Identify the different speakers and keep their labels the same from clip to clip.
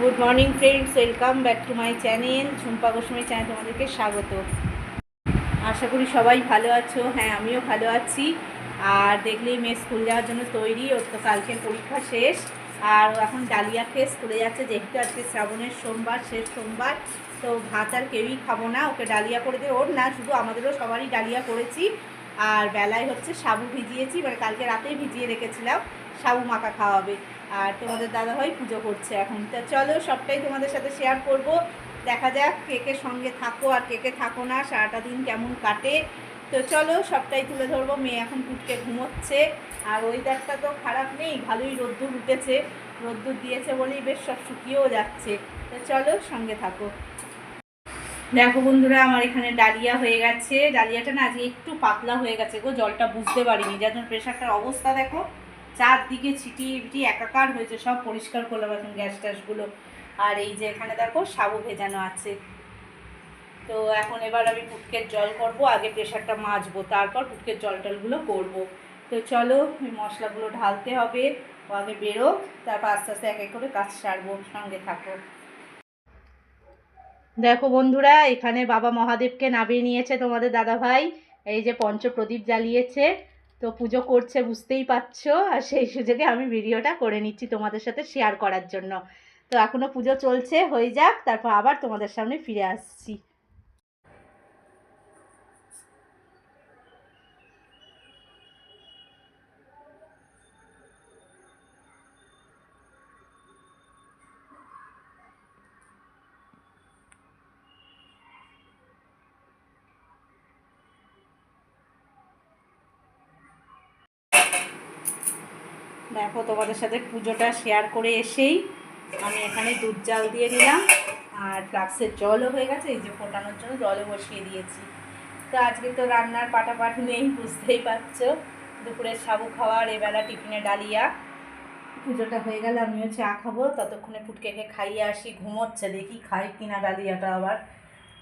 Speaker 1: Good morning friends welcome back to my channel Jhumpa Goswami channel তোমাদেরকে স্বাগত। আশা করি সবাই ভালো আছো। হ্যাঁ আমিও ভালো আছি। আর দেখলেই মেয়ে স্কুল যাওয়ার জন্য তৈরি। ওর তো কালকের পরীক্ষা শেষ। আর এখন ডালিয়া খেয়ে স্কুলে যাচ্ছে। যেহেতু আজকে শ্রাবণের সোমবার, শেষ সোমবার, তো ভাত আর কেউই খাব না। ওকে ডালিয়া করে দিয়ে ওর না, শুধু আমাদেরও সবারই ডালিয়া করেছি। আর বেলায় হচ্ছে সাবু ভিজিয়েছি। মানে কালকে রাতেই ভিজিয়ে রেখেছিলাম। সাবু মাখা খাওয়াবে। আর তোমাদের দাদাভাই পুজো করছে এখন। তা চলো, সবটাই তোমাদের সাথে শেয়ার করব। দেখা যাক কে কে সঙ্গে থাকো আর কে কে থাকো না, সারাটা দিন কেমন কাটে। তো চলো, সবটাই তুলে ধরবো। মেয়ে এখন টুটকে ঘুমোচ্ছে। আর ওয়েদারটা তো খারাপ নেই, ভালোই রোদ্দুর উঠেছে। রোদ্দুর দিয়েছে বলেই বেশ সব শুকিয়েও যাচ্ছে। তো চলো, সঙ্গে থাকো। দেখো বন্ধুরা, আমার এখানে ডালিয়া হয়ে গেছে। ডালিয়াটা না আজকে একটু পাতলা হয়ে গেছে গো, জলটা বুঝতে পারিনি। যার জন্য প্রেশারটার অবস্থা দেখো। চারদিকে ছিটিয়ে বিটিয়ে একাকার হয়েছে, সব পরিষ্কার করলাম এখন গ্যাস ট্যাসগুলো। আর এই যে এখানে দেখো, সাবু ভেজানো আছে। তো এখন এবার আমি পুটকের জল করব, আগে প্রেশারটা মাজবো, তারপর পুটকের জল টলগুলো করব। তো চলো মশলাগুলো ঢালতে হবে, ও আগে বেরো তারপর আস্তে আস্তে এক এক করে কাজ সারবো, সঙ্গে থাকো। দেখো বন্ধুরা, এখানে বাবা মহাদেবকে নামিয়ে নিয়েছে তোমাদের দাদা ভাই এই যে পঞ্চপ্রদীপ জ্বালিয়েছে তো পুজো করছে, বুঝতেই পারছ? আর সেই সুযোগে আমি ভিডিওটা করে নিচ্ছি তোমাদের সাথে শেয়ার করার জন্য। তো এখনও পুজো চলছে, হয়ে যাক, তারপর আবার তোমাদের সামনে ফিরে আসছি। দেখো, তোমাদের সাথে পুজোটা শেয়ার করে এসেই আমি এখানে দুধ জাল দিয়ে দিলাম আর ফ্লাক্সের জলও হয়ে গেছে, এই যে ফোটানোর জন্য জলও বসিয়ে দিয়েছি। তো আজকে তো রান্নার পাটাপাট নেই, বুঝতেই পারছ। দুপুরের সাবু খাওয়ার, এবেলা টিফিনে ডালিয়া। পুজোটা হয়ে গেলে আমিও চা খাব, ততক্ষণে ফুটকেকে খাইয়ে আসি, ঘুমোচ্ছে দেখি খাই কিনা ডালিয়াটা আবার।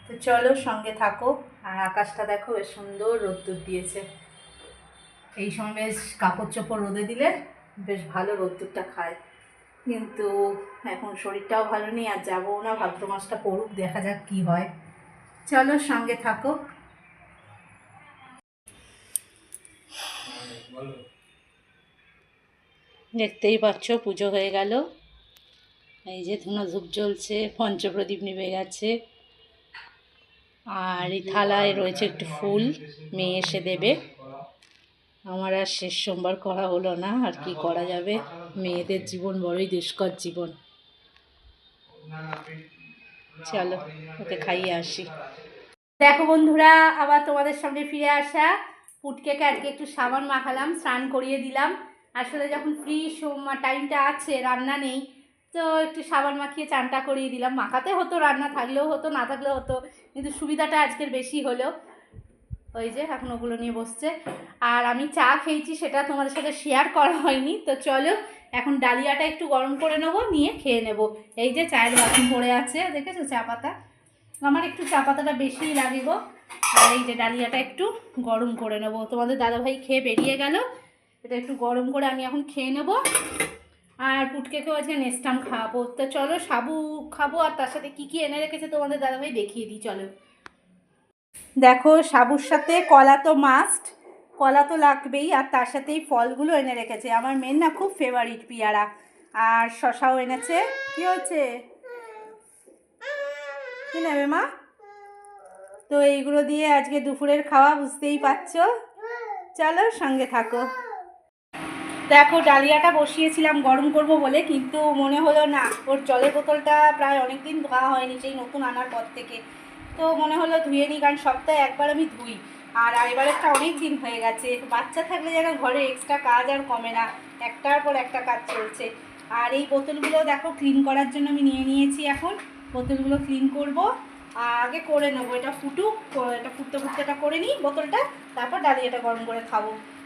Speaker 1: তো চলো সঙ্গে থাকো, আর আকাশটা দেখো, বেশ সুন্দর রোদ্দুর দিয়েছে। এই সময় বেশ কাপড় চোপড় রোদে দিলে বেশ ভালো রোদ্দুরটা খায়। কিন্তু এখন শরীরটাও ভালো নেই, আর যাব না, ভাদ্র মাসটা পড়ুক, দেখা যাক কি হয়। চলো, সঙ্গে থাকো। দেখতেই পাচ্ছ, পুজো হয়ে গেল। এই যে ধুনো ধূপ জ্বলছে, পঞ্চপ্রদীপ নিভে গেছে। আর এই থালায় রয়েছে একটু ফুল, মেয়ে এসে দেবে। আমার আর শেষ সোমবার করা হলো না, আর কি করা যাবে? মেয়েদের জীবন বড়ই দুষ্কর জীবন। চলো, ওকে খাইয়ে আসি। দেখো বন্ধুরা, আবার তোমাদের সঙ্গে ফিরে আসা। পুটকেকে আজকে একটু সাবান মাখালাম, স্নান করিয়ে দিলাম। আসলে যখন ফ্রি টাইমটা আছে, রান্না নেই, তো একটু সাবান মাখিয়ে চানটা করিয়ে দিলাম। মাখাতে হতো, রান্না থাকলেও হতো, না থাকলেও হতো, কিন্তু সুবিধাটা আজকের বেশি হলো। ওই যে এখন ওগুলো নিয়ে বসছে। আর আমি চা খেয়েছি, সেটা তোমাদের সাথে শেয়ার করা হয়নি। তো চলো, এখন ডালিয়াটা একটু গরম করে নেব, নিয়ে খেয়ে নেব। এই যে চায়ের বাসন পড়ে আছে, দেখেছ চা পাতা? আমার একটু চা পাতাটা বেশিই লাগে গো। আর এই যে ডালিয়াটা একটু গরম করে নেব। তোমাদের দাদাভাই খেয়ে বেরিয়ে গেল। এটা একটু গরম করে আমি এখন খেয়ে নেব। আর পুটকেকেও আজকে নেস্টাম খাওয়াবো। তো চলো, সাবু খাব, আর তার সাথে কী কী এনে রেখেছে তোমাদের দাদাভাই দেখিয়ে দিই, চলো। দেখো, সাবুর সাথে কলা তো মাস্ট কলা তো লাগবেই, আর তার সাথেই ফলগুলো এনে রেখেছে। আমার মেন না খুব ফেভারিট পিয়ারা। আর শশাও এনেছে। কি হয়েছে? কি নেবে মা? তো এইগুলো দিয়ে আজকে দুপুরের খাওয়া বুঝতেই পারছ? চলো সঙ্গে থাকো। দেখো, ডালিয়াটা বসিয়েছিলাম, গরম করব বলে, কিন্তু মনে হলো না। ওর জলের বোতলটা প্রায় অনেক দিন ধোয়া হয়নি, সেই নতুন আনার পর থেকে। তো মনে হলো ধুয়ে নিই, কারণ সপ্তাহে একবার আমি ধুই। আর এবার একটা অনেক দিন হয়ে গেছে। বাচ্চা থাকলে যেন ঘরে এক্সট্রা কাজ আর কমে না। একটার পর একটা কাজ চলছে। আর এই বোতলগুলো দেখো ক্লিন করার জন্য আমি নিয়ে নিয়েছি এখন। বোতলগুলো ক্লিন করব। আগে করে নেব। এটা ফুটুক, এটা ফুটতে ফুটতে এটা করে নিই বোতলটা। তারপর ডালিয়াটা গরম করে খাব।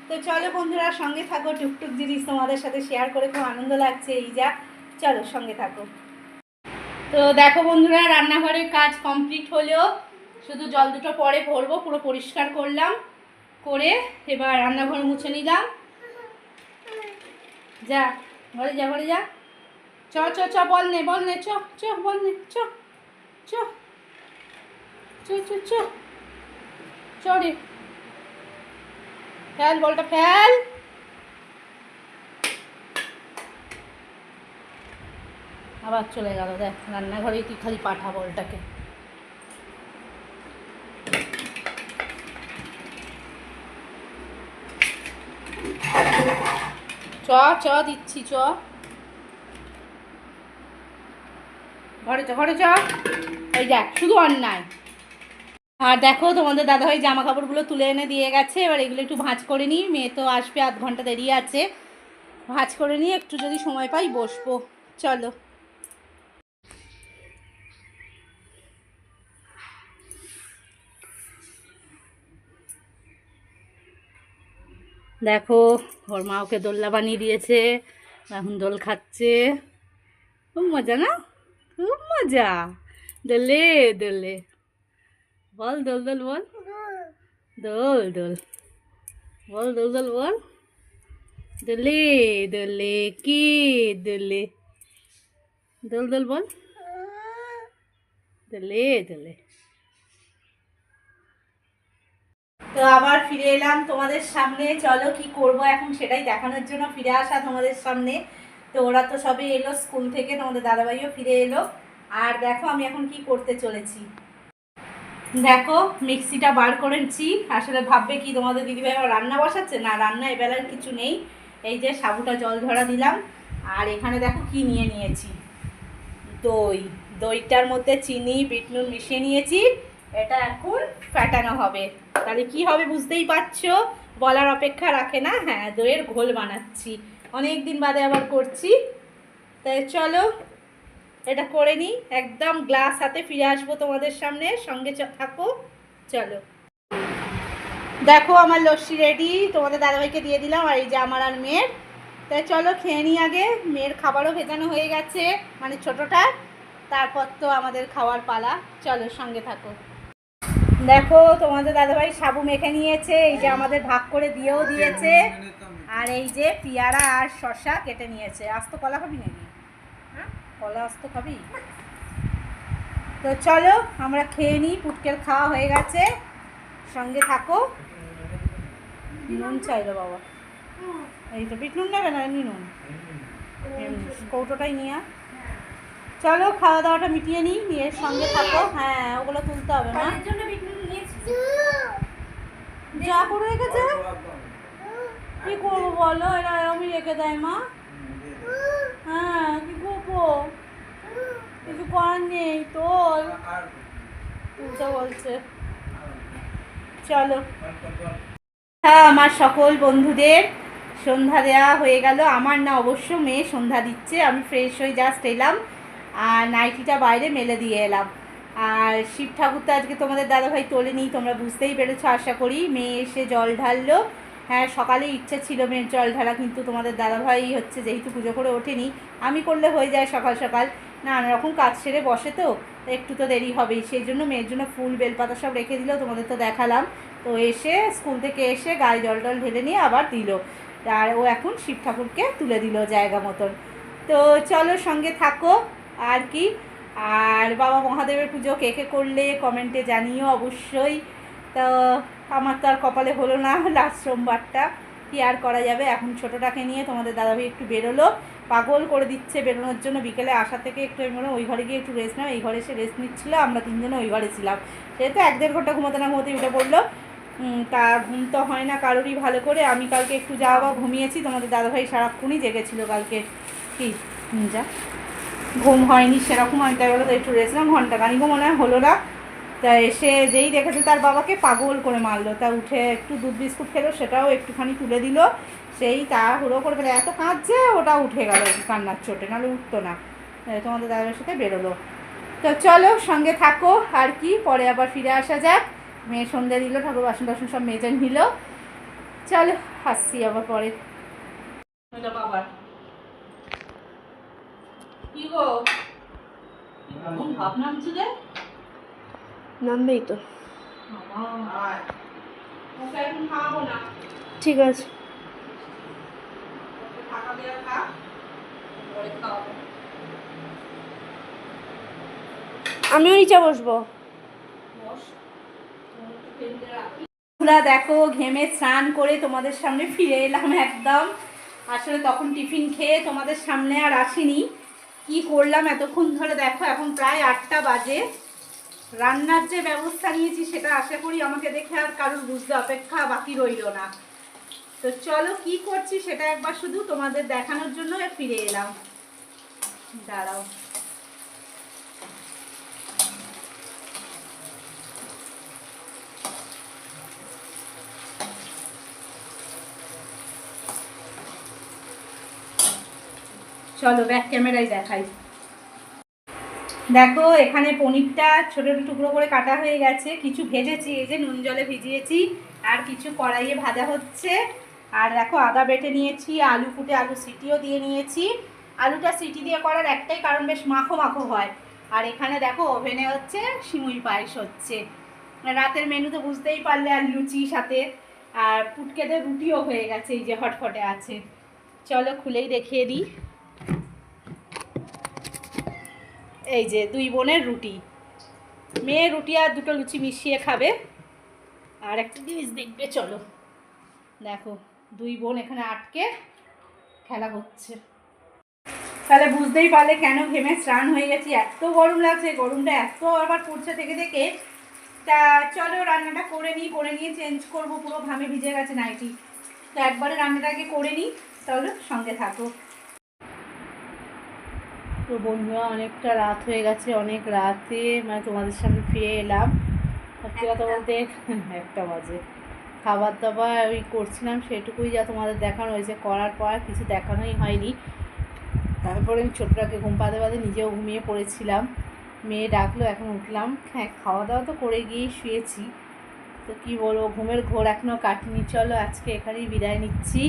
Speaker 1: তো চলো বন্ধুরা, সঙ্গে থাকো। টুকটুক জিনিস তোমাদের সাথে শেয়ার করে খুব আনন্দ লাগছে। এই যা, চলো সঙ্গে থাকো। তো দেখো বন্ধুরা, রান্নাঘরের কাজ কমপ্লিট হলেও শুধু জল দুটো পরে ভরবো, পুরো পরিষ্কার করলাম। করে এবার রান্নাঘর মুছে নিলাম। যা, ঘরে যা ঘরে যা। চ চ চ, বল নে বল নে, চ চ, বল নে, চ চ চ চ চ চ রে। ফেল, বলটা ফেল। আবার চলে গেল, দেখ, রান্নাঘরেই তুই খালি পাঠা বলটাকে। চ চ, দিচ্ছি, চ। ঘরে চ ঘরে চ। এই দেখ, শুধু অন্যায়। আর দেখো, তোমাদের দাদা দাদাভাই জামা কাপড়গুলো তুলে এনে দিয়ে গেছে, এবার এগুলো একটু ভাঁজ করে নিই। মেয়ে তো আসবে, আধ ঘণ্টা দেরি আছে। ভাঁজ করে নিয়ে একটু যদি সময় পাই, বসবো। চলো। দেখো, ওর মা ওকে দোল্লা বানিয়ে দিয়েছে, এখন দোল খাচ্ছে। খুব মজা না? খুব মজা। দোলে দোলে। বল, দোল দোল, বল। দোল দোল। বল, দোল দোল, বল। দোলে দোলে, কি দোলে? দোল দোল, বল। দোলে দোলে। তো আবার ফিরে এলাম তোমাদের সামনে। চলো কি করব এখন সেটাই দেখানোর জন্য ফিরে আসা তোমাদের সামনে। তো ওরা তো সবে এলো স্কুল থেকে, তোমাদের দাদাভাইও ফিরে এলো। আর দেখো আমি এখন কি করতে চলেছি। দেখো, মিক্সিটা বার করেছি আসলে ভাববে কি, তোমাদের দিদিভাই আবার রান্না বসাচ্ছে? না রান্না এবেলার কিছু নেই। এই যে সাবুটা জল ধরা দিলাম। আর এখানে দেখো কি নিয়ে নিয়েছি। দই। দইটার মধ্যে চিনি, বিট নুন মিশিয়ে নিয়েছি। এটা এখন ফ্যাটানো হবে। তাহলে কি হবে বুঝতেই পারছ? বলার অপেক্ষা রাখে না? হ্যাঁ দইয়ের ঘোল বানাচ্ছি। অনেক দিন বাদে আবার করছি। তাই চলো, এটা করে নিই। একদম গ্লাস হাতে ফিরে আসব তোমাদের সামনে। সঙ্গে থাকো। চলো। দেখো আমার লস্যি রেডি তোমাদের দাদাভাইকে দিয়ে দিলাম আর এই যে আমার আর মেয়ের। তাই চলো, খেয়ে নিই আগে। মেয়ের খাবারও ভেজানো হয়ে গেছে মানে ছোটোটা তারপর তো আমাদের খাওয়ার পালা। চলো, সঙ্গে থাকো। দেখো, তোমাদের দাদাভাই সাবু মেখে নিয়েছে, এই যে আমাদের ভাগ করে দিয়েও দিয়েছে। আর এই যে পিয়ারা আর শশা কেটে নিয়েছে। আস্ত কলা খাবি নাকি? হ্যাঁ? কলা আস্ত খাবি? তো চলো, আমরা খেয়ে নিই পুটকের খাওয়া হয়ে গেছে। সঙ্গে থাকো। নুন চাইলো বাবা। এই তো বিট নুন নেবে না এমনি নুন। কৌটোটাই নিয়ে চলো, খাওয়া দাওয়াটা মিটিয়ে নিই, নিয়ে সঙ্গে থাকো। হ্যাঁ ওগুলো তুলতে হবে না। যা করে রেখেছে? কি করব বলো? এরা এরমই রেখে দেয়, মা। হ্যাঁ কি করব? কিছু করার নেই তোল তুলতে বলছে। চলো। হ্যাঁ আমার সকল বন্ধুদের সন্ধ্যা দেওয়া হয়ে গেল। আমার না অবশ্য মেয়ে সন্ধ্যা দিচ্ছে। আমি ফ্রেশ হয়ে জাস্ট এলাম। আর নাইটিটা বাইরে মেলে দিয়ে এলাম। আর শিব ঠাকুর তো আজকে তোমাদের দাদাভাই তোলেনি, তোমরা বুঝতেই পেরেছ, আশা করি। মেয়ে এসে জল ঢাললো। হ্যাঁ সকালে ইচ্ছা ছিল মেয়ের জল ঢালা, কিন্তু তোমাদের দাদাভাই হচ্ছে যেহেতু পুজো করে ওঠেনি, আমি করলে হয়ে যায় সকাল সকাল। নানা রকম কাজ সেরে বসে তো, একটু তো দেরি হবেই। সেই জন্য মেয়ের জন্য ফুল, বেলপাতা সব রেখে দিল, তোমাদের তো দেখালাম। তো এসে স্কুল থেকে এসে গায়ে জল টল ঢেলে নিয়ে আবার দিল। আর ও এখন শিব ঠাকুরকে তুলে দিল জায়গা মতন। তো চলো সঙ্গে থাকো, আর কি আর বাবা মহাদেবের পুজো কে কে করলে কমেন্টে জানিও অবশ্যই। তো আমার তো আর কপালে হলো না লাস্ট সোমবারটা। কি আর করা যাবে? এখন ছোটোটাকে নিয়ে তোমাদের দাদাভাই একটু বেরোলো। পাগল করে দিচ্ছে বেরোনোর জন্য। বিকেলে আসা থেকে একটু আমি ওই ঘরে গিয়ে একটু রেস্ট নাও এই ঘরে এসে রেস্ট নিচ্ছিল। আমরা তিনজনে ওই ঘরে ছিলাম। সেহেতু এক দেড় ঘণ্টা ঘুমোতে না ঘুমোতে উঠে পড়ল। তা ঘুম তো হয় না কারোরই ভালো করে। আমি কালকে একটু যাওয়া ঘুমিয়েছি। তোমাদের দাদাভাই সারাক্ষণই জেগেছিল কালকে। কি? যা। ঘুম হয়নি সেরকম আমি তাই বলো একটু নাম ঘণ্টা খানিক মনে হয় হলো না। তা এসে যেই দেখেছে তার বাবাকে পাগল করে মারলো, তা উঠে একটু দুধ বিস্কুট খেলো, সেটাও একটুখানি তুলে দিল, সেই তা হুড়ো করে ফেলে এত কাঁদছে? ওটা উঠে গেল কান্নার চোটে, নাহলে উঠতো না। তোমাদের দাদার সাথে বেরোলো। তো চলো সঙ্গে থাকো, আর কি, পরে আবার ফিরে আসা যাক। মেয়ে সন্ধ্যা দিল, ঠাকুর বাসন টাসন সব মেজে নিল। চলো, আসছি আবার পরে। বাবার। কি গো? কোন ভাব নামছে রে
Speaker 2: নামবেই তো।
Speaker 1: না।
Speaker 2: ঠিক আছে। আমিও নিচে বসবো।
Speaker 1: দেখো ঘেমে স্নান করে তোমাদের সামনে ফিরে এলাম একদম। আসলে তখন টিফিন খেয়ে তোমাদের সামনে আর আসিনি। কি করলাম এতক্ষণ ধরে দেখো, এখন প্রায় আটটা বাজে। রান্নার যে ব্যবস্থা নিয়েছি সেটা আশা করি আমাকে দেখে আর কারোর বুঝতে অপেক্ষা বাকি রইল না। তো চলো, কি করছি সেটা একবার শুধু তোমাদের দেখানোর জন্য ফিরে এলাম। দাঁড়াও। চলো ব্যাক ক্যামেরায় দেখাই। দেখো, এখানে পনিরটা ছোটো টুকরো করে কাটা হয়ে গেছে। কিছু ভেজেছি, এই যে নুন জলে ভিজিয়েছি, আর কিছু কড়াইয়ে ভাজা হচ্ছে। আর দেখো, আদা বেটে নিয়েছি, আলু ফুটে আলু সিটিও দিয়ে নিয়েছি। আলুটা সিটি দিয়ে করার একটাই কারণ, বেশ মাখো মাখো হয়। আর এখানে দেখো, ওভেনে হচ্ছে সিমুই পায়েস হচ্ছে। রাতের মেনু তো বুঝতেই পারলে, আর লুচি সাথে। আর পুটকেদের রুটিও হয়ে গেছে, এই যে হটফটে আছে। চলো, খুলেই দেখিয়ে দিই। এই যে দুই বোনের রুটি। মেয়ে রুটি আর দুটো লুচি মিশিয়ে খাবে। আর একটা জিনিস দেখবে, চলো। দেখো, দুই বোন এখানে আটকে খেলা করছে। তাহলে বুঝতেই পারলে কেন ঘেমে স্নান হয়ে গেছি। এত গরম লাগছে, গরমটা এত আবার পড়ছে থেকে থেকে তা চলো রান্নাটা করে নিই, করে নিয়ে চেঞ্জ করব। পুরো ঘামে ভিজে গেছে নাইটি। তো একবারে রান্নাটাকে করে নিই, তাহলে সঙ্গে থাকো। তো বন্ধুরা অনেকটা রাত হয়ে গেছে অনেক রাতে মানে তোমাদের সামনে ফিরে এলাম। সত্যি কথা বলতে একটা বাজে। খাবার দাবার ওই করছিলাম সেটুকুই যা তোমাদের দেখানো হয়েছে। করার পর কিছু দেখানোই হয়নি। তারপরে আমি ছোটটাকে ঘুম পাতে পাতে নিজেও ঘুমিয়ে পড়েছিলাম। মেয়ে ডাকলো এখন উঠলাম। হ্যাঁ খাওয়া দাওয়া তো করে গিয়েই শুয়েছি। তো কি বলব ঘুমের ঘোর এখনও কাটিনি। চলো আজকে এখানেই বিদায় নিচ্ছি।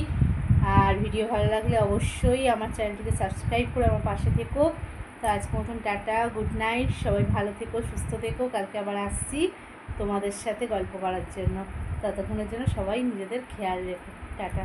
Speaker 1: আর ভিডিও ভালো লাগলে অবশ্যই আমার চ্যানেলটিকে সাবস্ক্রাইব করে আমার পাশে থেকো। তো আজ মতন টাটা গুড নাইট সবাই ভালো থেকো, সুস্থ থেকো। কালকে আবার আসছি তোমাদের সাথে গল্প করার জন্য। ততক্ষণের জন্য সবাই নিজেদের খেয়াল রেখো। টাটা।